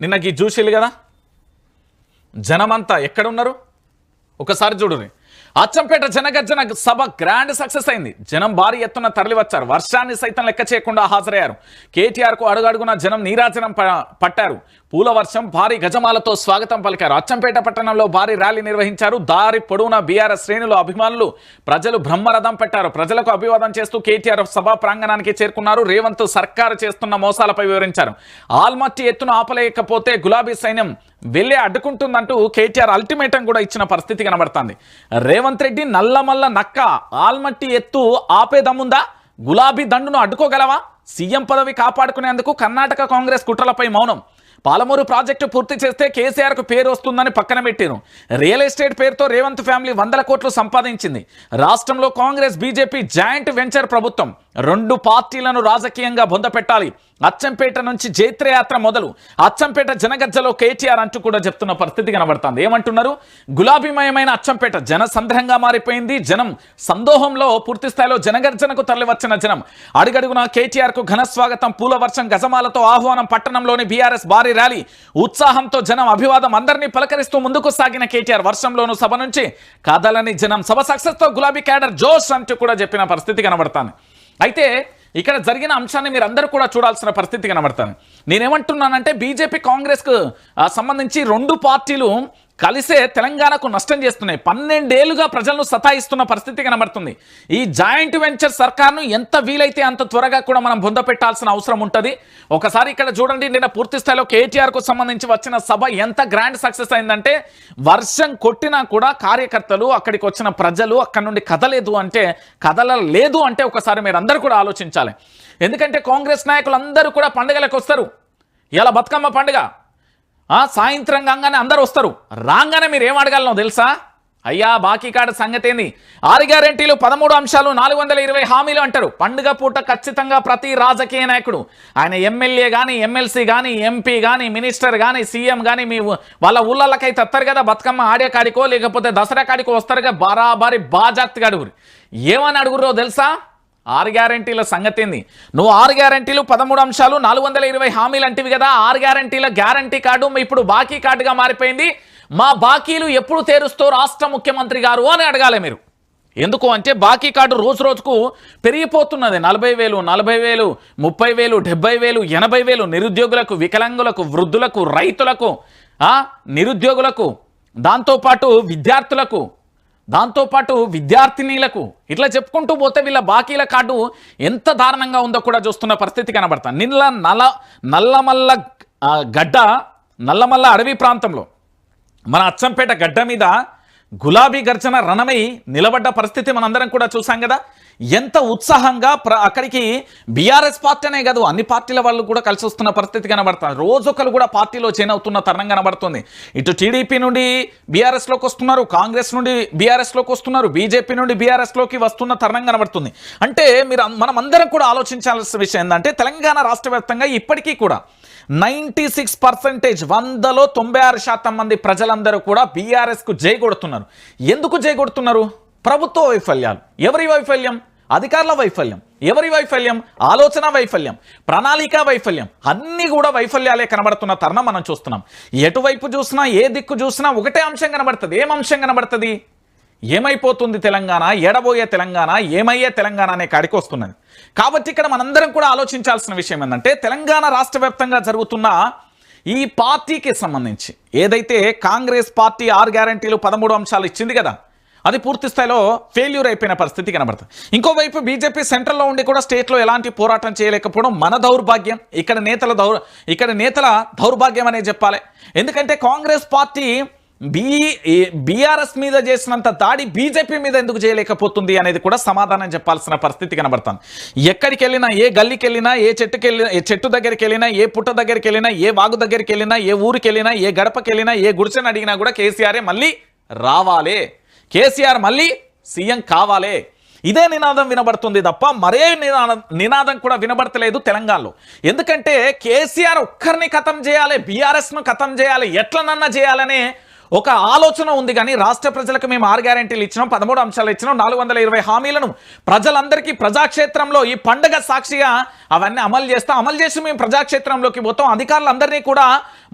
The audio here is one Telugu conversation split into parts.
నిన్నకి చూసిల్లు కదా? జనమంతా ఎక్కడున్నారు? ఒకసారి చూడుని. అచ్చంపేట జనగర్జన సభ గ్రాండ్ సక్సెస్ అయింది. జనం భారీ ఎత్తున తరలి వచ్చారు వర్షాన్ని సైతం లెక్క చేయకుండా హాజరయ్యారు. కేటీఆర్కు అడుగడుగున జనం నీరాజనం పట్టారు. పూల వర్షం భారీ గజమాలతో స్వాగతం పలికారు. అచ్చంపేట పట్టణంలో భారీ ర్యాలీ నిర్వహించారు. దారి పొడవునా బీఆర్ఎస్ శ్రేణులు అభిమానులు. ప్రజలు బ్రహ్మరథం పెట్టారు. ప్రజలకు అభివాదం చేస్తూ కేటీఆర్ సభా ప్రాంగణానికి చేరుకున్నారు. రేవంత్ సర్కారు చేస్తున్న మోసాలపై వివరించారు. ఆల్మట్టి ఎత్తున ఆపలేకపోతే గులాబీ సైన్యం వెళ్ళి అడ్డుకుంటుందంటూ కేటీఆర్ అల్టిమేటం కూడా ఇచ్చిన పరిస్థితి కనబడుతుంది. రేవంత్ రెడ్డి నల్లమల్ల నక్క ఆల్మట్టి ఎత్తు ఆపేదమ్ముందా గులాబీ దండును అడ్డుకోగలవా? సీఎం పదవి కాపాడుకునేందుకు కర్ణాటక కాంగ్రెస్ కుట్రలపై మౌనం. పాలమూరు ప్రాజెక్టు పూర్తి చేస్తే కేసీఆర్కు పేరు వస్తుందని పక్కన పెట్టారు. రియల్ ఎస్టేట్ పేరుతో రేవంత్ ఫ్యామిలీ వందల కోట్లు సంపాదించింది. రాష్ట్రంలో కాంగ్రెస్ బీజేపీ జాయింట్ వెంచర్ ప్రభుత్వం. రెండు పార్టీలను రాజకీయంగా బొందపెట్టాలి అచ్చంపేట నుంచి జైత్రయాత్ర మొదలు. అచ్చంపేట జనగజ్జలో కేటీఆర్ అంటూ కూడా చెప్తున్న పరిస్థితి కనబడుతుంది. ఏమంటున్నారు? గులాబీమయమైన అచ్చంపేట జన మారిపోయింది. జనం సందోహంలో పూర్తి స్థాయిలో జనగర్జనకు తరలివచ్చిన జనం. అడుగడుగున కేటీఆర్కు ఘన స్వాగతం పూల వర్షం గజమాలతో ఆహ్వానం పట్టణంలోని బీఆర్ఎస్ భారీ ర్యాలీ. ఉత్సాహంతో జనం అభివాదం అందరినీ పలకరిస్తూ ముందుకు సాగిన కేటీఆర్ వర్షంలోనూ సభ నుంచి కాదాలని జనం సభ సక్సెస్తో గులాబీ క్యాడర్ జోష్ అంటూ కూడా చెప్పిన పరిస్థితి కనబడతాను అయితే ఇక్కడ జరిగిన అంశాన్ని మీరు అందరూ కూడా చూడాల్సిన పరిస్థితి కనబడతాను నేనేమంటున్నానంటే బీజేపీ కాంగ్రెస్కు సంబంధించి రెండు పార్టీలు కలిసే తెలంగాణకు నష్టం చేస్తున్నాయి. పన్నెండేళ్ళుగా ప్రజలను సతాయిస్తున్న పరిస్థితి కనబడుతుంది. ఈ జాయింట్ వెంచర్ సర్కార్ను ఎంత వీలైతే అంత త్వరగా కూడా మనం బొంద పెట్టాల్సిన అవసరం ఉంటుంది. ఒకసారి ఇక్కడ చూడండి నిన్న పూర్తి స్థాయిలో కేటీఆర్కు సంబంధించి వచ్చిన సభ ఎంత గ్రాండ్ సక్సెస్ అయిందంటే వర్షం కొట్టినా కూడా కార్యకర్తలు అక్కడికి వచ్చిన ప్రజలు అక్కడ నుండి కదలేదు అంటే కదలలేదు అంటే ఒకసారి మీరు అందరూ కూడా ఆలోచించాలి. ఎందుకంటే కాంగ్రెస్ నాయకులు అందరూ కూడా పండుగలకు వస్తారు. ఇలా బతుకమ్మ పండుగ. సాయంత్రం కాగానే అందరూ వస్తారు. రాగానే మీరు ఏం అడగలను తెలుసా? అయ్యా బాకీ కాడ సంగతి ఏంది ఆరు గ్యారెంటీలు పదమూడు అంశాలు నాలుగు వందల ఇరవై హామీలు అంటారు. పండుగ పూట ఖచ్చితంగా ప్రతి రాజకీయ నాయకుడు ఆయన ఎమ్మెల్యే కానీ ఎమ్మెల్సీ కానీ ఎంపీ కానీ మినిస్టర్ కానీ సీఎం కానీ మీ వాళ్ళ ఊళ్ళకైతే వస్తారు కదా బతుకమ్మ ఆడే కాడికో లేకపోతే దసరా కాడికో వస్తారుగా బరాబరి బాజాత్తిగా అడుగురు ఏమని అడుగురో తెలుసా? ఆరు గ్యారంటీల సంగతి ఏంది? నువ్వు ఆరు గ్యారంటీలు పదమూడు అంశాలు నాలుగు వందల ఇరవై హామీలు అంటివి కదా ఆరు గ్యారంటీల గ్యారంటీ కార్డు ఇప్పుడు బాకీ కార్డుగా మారిపోయింది. మా బాకీలు ఎప్పుడు తీరుస్తూ రాష్ట్ర ముఖ్యమంత్రి గారు అని అడగాలి మీరు. ఎందుకు అంటే బాకీ కార్డు రోజు రోజుకు పెరిగిపోతున్నది. నలభై వేలు నలభై వేలు ముప్పై వేలు డెబ్బై వేలు ఎనభై వేలు నిరుద్యోగులకు వికలాంగులకు వృద్ధులకు రైతులకు నిరుద్యోగులకు దాంతోపాటు విద్యార్థులకు దాంతోపాటు విద్యార్థినీలకు ఇట్లా చెప్పుకుంటూ పోతే వీళ్ళ బాకీల కార్డు ఎంత దారుణంగా ఉందో కూడా చూస్తున్న పరిస్థితి కనబడతా. నిన్న నల్ల నల్లమల్ల గడ్డ నల్లమల్ల అడవి ప్రాంతంలో మన అచ్చంపేట గడ్డ మీద గులాబీ గర్జన రణమై నిలబడ్డ పరిస్థితి మనందరం కూడా చూసాం కదా. ఎంత ఉత్సాహంగా ప్ర అక్కడికి బీఆర్ఎస్ పార్టీ అనే కాదు అన్ని పార్టీల వాళ్ళు కూడా కలిసి వస్తున్న పరిస్థితి కనబడుతుంది. రోజొకరు కూడా పార్టీలో చేంజ్ అవుతున్న తరుణం కనబడుతుంది. ఇటు టీడీపీ నుండి బీఆర్ఎస్లోకి వస్తున్నారు కాంగ్రెస్ నుండి బీఆర్ఎస్లోకి వస్తున్నారు బీజేపీ నుండి బీఆర్ఎస్లోకి వస్తున్న తరుణం కనబడుతుంది. అంటే మీరు మనం అందరం కూడా ఆలోచించాల్సిన విషయం ఏంటంటే తెలంగాణ రాష్ట్ర వ్యాప్తంగా ఇప్పటికీ కూడా నైంటీ సిక్స్ పర్సెంటేజ్ వందలో తొంభై ఆరు శాతం మంది ప్రజలందరూ కూడా బీఆర్ఎస్కు జై కొడుతున్నారు. ఎందుకు జై కొడుతున్నారు? ప్రభుత్వ వైఫల్యాలు. ఎవరి వైఫల్యం? అధికారుల వైఫల్యం ఎవరి వైఫల్యం? ఆలోచన వైఫల్యం ప్రణాళిక వైఫల్యం అన్నీ కూడా వైఫల్యాలే కనబడుతున్న తరుణం మనం చూస్తున్నాం. ఎటువైపు చూసినా ఏ దిక్కు చూసినా ఒకటే అంశం కనబడుతుంది. ఏం అంశం కనబడుతుంది? ఏమైపోతుంది తెలంగాణ? ఎడబోయే తెలంగాణ? ఏమయ్యే తెలంగాణ అనే కాడికి వస్తున్నది. కాబట్టి ఇక్కడ మనందరం కూడా ఆలోచించాల్సిన విషయం ఏంటంటే తెలంగాణ రాష్ట్ర వ్యాప్తంగా జరుగుతున్న ఈ పార్టీకి సంబంధించి ఏదైతే కాంగ్రెస్ పార్టీ ఆరు గ్యారంటీలు పదమూడు అంశాలు ఇచ్చింది కదా అది పూర్తి స్థాయిలో ఫెయిల్యూర్ అయిపోయిన పరిస్థితి కనబడుతుంది. ఇంకోవైపు బీజేపీ సెంట్రల్లో ఉండి కూడా స్టేట్లో ఎలాంటి పోరాటం చేయలేకపోవడం మన దౌర్భాగ్యం. ఇక్కడ నేతల దౌర్ ఇక్కడ నేతల దౌర్భాగ్యం అనే చెప్పాలి. ఎందుకంటే కాంగ్రెస్ పార్టీ బీ బీఆర్ఎస్ మీద చేసినంత దాడి బీజేపీ మీద ఎందుకు చేయలేకపోతుంది అనేది కూడా సమాధానం చెప్పాల్సిన పరిస్థితి కనబడుతుంది. ఎక్కడికి వెళ్ళినా ఏ గల్లీకి వెళ్ళినా ఏ చెట్టుకి వెళ్ళినా ఏ చెట్టు దగ్గరికి వెళ్ళినా ఏ పుట్ట దగ్గరికి వెళ్ళినా ఏ వాగు దగ్గరికి వెళ్ళినా ఏ ఊరికి వెళ్ళినా ఏ గడపకి వెళ్ళినా ఏ గుడిసెని అడిగినా కూడా కేసీఆరే మళ్ళీ రావాలే. కేసీఆర్ మళ్ళీ సీఎం కావాలే. ఇదే నినాదం వినబడుతుంది తప్ప మరే నినాదం నినాదం కూడా వినబడతలేదు తెలంగాణలో. ఎందుకంటే కేసీఆర్ ఒక్కరిని ఖతం చేయాలి బీఆర్ఎస్ను ఖతం చేయాలి ఎట్లనన్నా చేయాలనే ఒక ఆలోచన ఉంది కానీ రాష్ట్ర ప్రజలకు మేము ఆరు గ్యారెంటీలు ఇచ్చినాం పదమూడు అంశాలు ఇచ్చినాం నాలుగు వందల ఇరవై హామీలను. ప్రజలందరికీ ప్రజాక్షేత్రంలో ఈ పండగ సాక్షిగా అవన్నీ అమలు చేస్తాం అమలు చేసి మేము ప్రజాక్షేత్రంలోకి పోతాం అధికారులందరినీ కూడా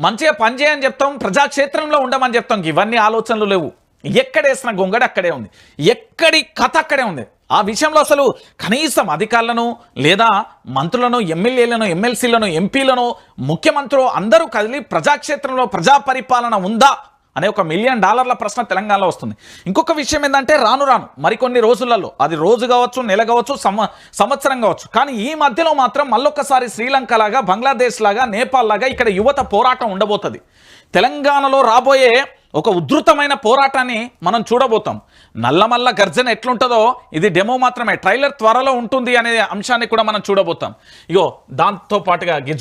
మంచిగా పనిచేయని చెప్తాం ప్రజాక్షేత్రంలో ఉండమని చెప్తాం. ఇవన్నీ ఆలోచనలు లేవు. ఎక్కడేసిన గొంగడి అక్కడే ఉంది. ఎక్కడి కథ అక్కడే ఉంది. ఆ విషయంలో అసలు కనీసం అధికారులను లేదా మంత్రులను ఎమ్మెల్యేలను ఎమ్మెల్సీలను ఎంపీలను ముఖ్యమంత్రులు అందరూ కదిలి ప్రజాక్షేత్రంలో ప్రజా పరిపాలన ఉందా అనే ఒక మిలియన్ డాలర్ల ప్రశ్న తెలంగాణలో వస్తుంది. ఇంకొక విషయం ఏంటంటే రాను రాను మరికొన్ని రోజులలో అది రోజు కావచ్చు నెల కావచ్చు సంవ సంవత్సరం కావచ్చు. కానీ ఈ మధ్యలో మాత్రం మళ్ళొక్కసారి శ్రీలంక లాగా బంగ్లాదేశ్ లాగా నేపాల్ లాగా ఇక్కడ యువత పోరాటం ఉండబోతుంది. తెలంగాణలో రాబోయే ఒక ఉధృతమైన పోరాటాన్ని మనం చూడబోతాం. నల్లమల్ల గర్జన ఎట్లుంటుందో ఇది డెమో మాత్రమే. ట్రైలర్ త్వరలో ఉంటుంది అనే అంశాన్ని కూడా మనం చూడబోతాం. ఇగో దాంతో పాటుగా గి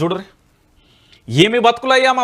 ఏమి బతుకులయ్యా మా